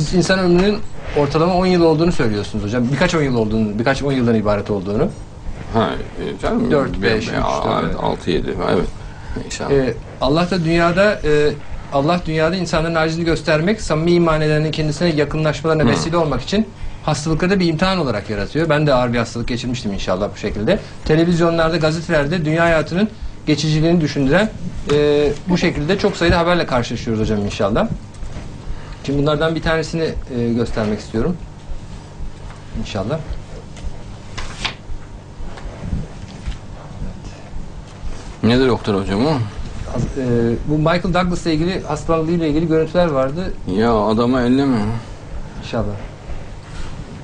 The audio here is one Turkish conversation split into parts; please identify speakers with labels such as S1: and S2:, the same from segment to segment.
S1: Siz insan ömrünün ortalama 10 yıl olduğunu söylüyorsunuz hocam. Birkaç 10 yıl olduğunu, birkaç 10 yıldan ibaret olduğunu.
S2: Ha, e, canım.
S1: Dört, beş,
S2: Ya,
S1: üç, dört,
S2: evet,
S1: evet.
S2: İnşallah.
S1: Ee, Allah da dünyada e, Allah dünyada insanların acizini göstermek, samimi iman edenlerin kendisine yakınlaşmalarına vesile olmak için hastalıkları bir imtihan olarak yaratıyor. Ben de ağır bir hastalık geçirmiştim inşallah bu şekilde. Televizyonlarda, gazetelerde dünya hayatının geçiciliğini düşündüren e, bu şekilde çok sayıda haberle karşılaşıyoruz hocam inşallah. Şimdi bunlardan bir tanesini e, göstermek istiyorum. İnşallah.
S2: Nedir doktor hocam o?
S1: Az- e, bu Michael Douglas'la ilgili hastalığıyla ilgili görüntüler vardı.
S2: Ya adama elleme.
S1: İnşallah.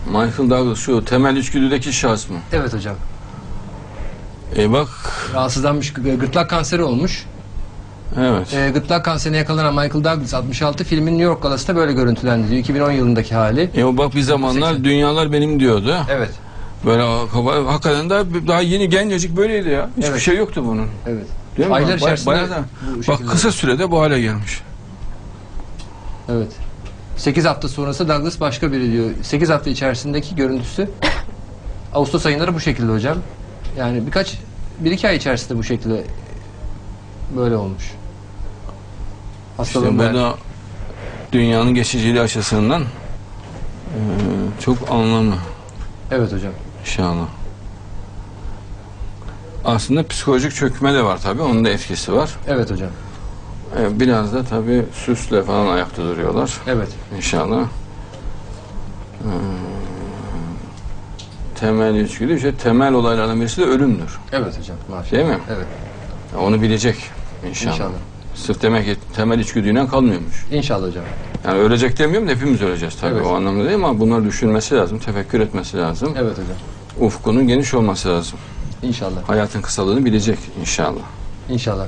S2: Michael Douglas şu temel içgüdüdeki şahıs mı?
S1: Evet hocam.
S2: E bak.
S1: Rahatsızlanmış, gı- gırtlak kanseri olmuş.
S2: Evet.
S1: E, gırtlak kanserine yakalanan Michael Douglas 66 filmin New York galası da böyle görüntülendi diyor. 2010 yılındaki hali.
S2: E o bak bir zamanlar
S1: 80.
S2: dünyalar benim diyordu.
S1: Evet.
S2: Böyle kafa- hakikaten de daha yeni gencecik böyleydi ya. Hiçbir
S1: Evet.
S2: şey yoktu bunun.
S1: Evet.
S2: Değil mi?
S1: Aylar
S2: Ba-
S1: içerisinde
S2: bayağı da-
S1: bu
S2: Bak kısa sürede bu hale gelmiş.
S1: Evet. 8 hafta sonrası Douglas başka biri diyor. 8 hafta içerisindeki görüntüsü Ağustos ayında da bu şekilde hocam. Yani birkaç bir iki ay içerisinde bu şekilde böyle olmuş.
S2: İşte
S1: Hastalığın
S2: bu
S1: ben-
S2: da dünyanın geçiciliği açısından e, çok anlamlı
S1: Evet hocam.
S2: inşallah. Aslında psikolojik çökme de var tabii. Onun da etkisi var.
S1: Evet hocam.
S2: E, biraz da tabii süsle falan ayakta duruyorlar.
S1: Evet.
S2: İnşallah. Hmm. Temel içgüdü işte temel olaylardan birisi de ölümdür.
S1: Evet hocam. Maşallah.
S2: Değil mi?
S1: Evet.
S2: Onu bilecek inşallah.
S1: İnşallah.
S2: Sırf demek ki temel içgüdüyle kalmıyormuş.
S1: İnşallah hocam.
S2: Yani ölecek demiyorum da hepimiz öleceğiz tabii
S1: Evet.
S2: o anlamda değil ama bunları düşünmesi lazım, tefekkür etmesi lazım.
S1: Evet hocam.
S2: Ufkunun geniş olması lazım.
S1: İnşallah.
S2: Hayatın kısalığını bilecek inşallah.
S1: İnşallah.